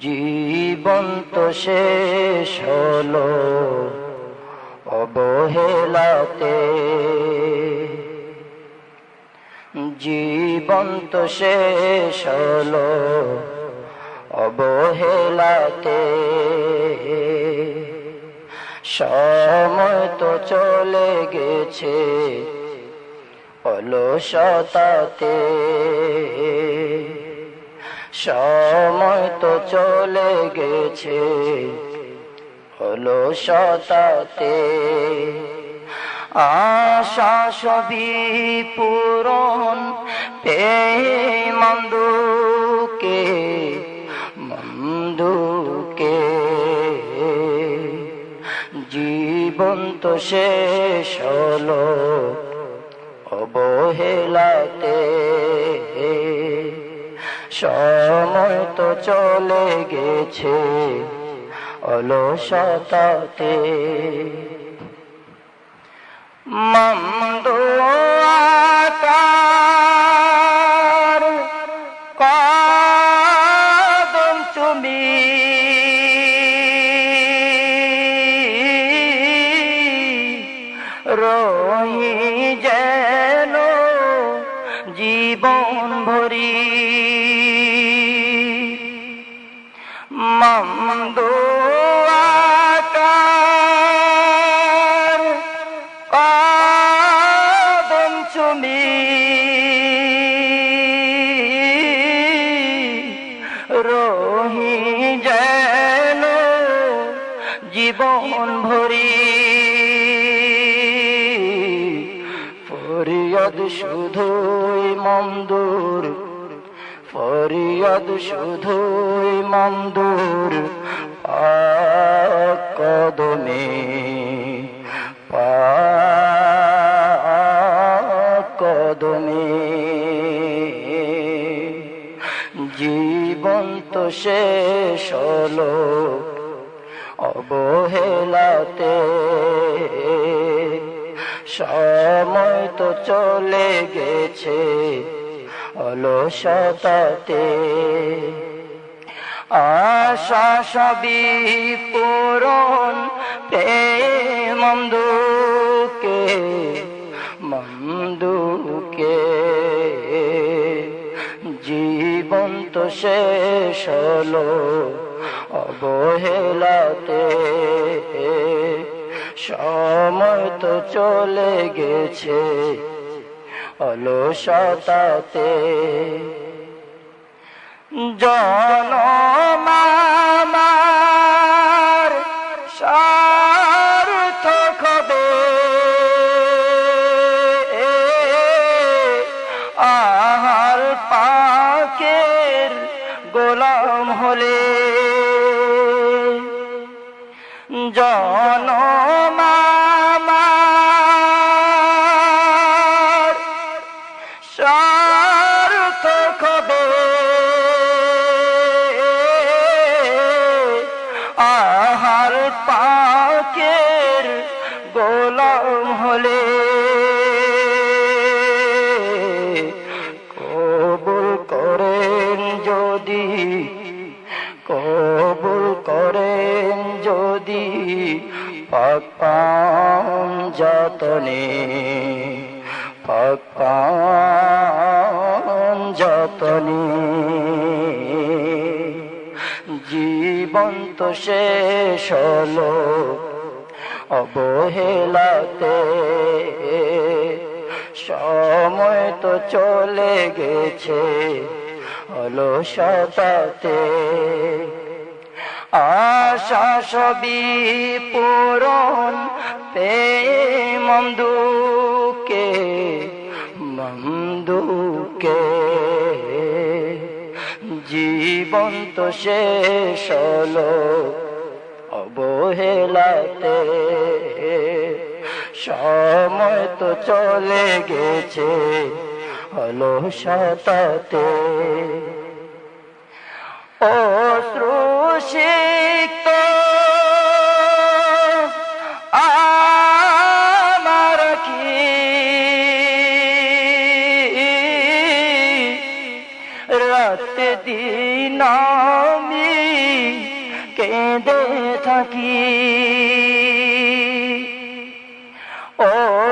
জীবন তো শেষ হলো অবহেলাতে। জীবন তো শেষ হলো অবহেলাতে। সময় তো চলে গেছে অলসতাতে। সময় তো চলে গেছে অলসতাতে আশা সবই পূরণ মন্দুকে মন্দুকে। জীবন তো শেষ হলো অবহেলাতে। সময় তো চলে গেছে অলসতাতে। মন্দ রহি যেন জীবন ভরি। মন্দ আকার কদম চুমি। রহি যেন জীবন ভরি। ফরিয়াদ শুধুই মন্দুর ফরিয়াদ শুধুই মন্দুর কদমে কদমে জীবন তো শেষ হলো অবহেলাতে সময় তো চলে গেছে। অলসতাতে। আশা সবি পূরণ পে মন্দুকে মন্দুকে। জীবন তো শেষ হলো অবহেলাতে। সময় তো চলে গেছে। অলসতাতে জনমামার সার্থক হবে। হলে। জনমামার গোলাম হলে কবুল করেন যদি, কবুল করেন যদি পাকান যতনে পাকান যতনে জীবন্ত শেষ হলো অবহেলাতে। সময় তো চলে গেছে অলসতাতে। আশা সবি পূরণ পে মন্দুকে মন্দুকে জীবন তো শেষ অবহেলাতে সময় তো চলে গেছে হলো শতাতে অশ্রু সিক্ত আমার কি? রাত দিন আমি কেঁদে থাকি। ও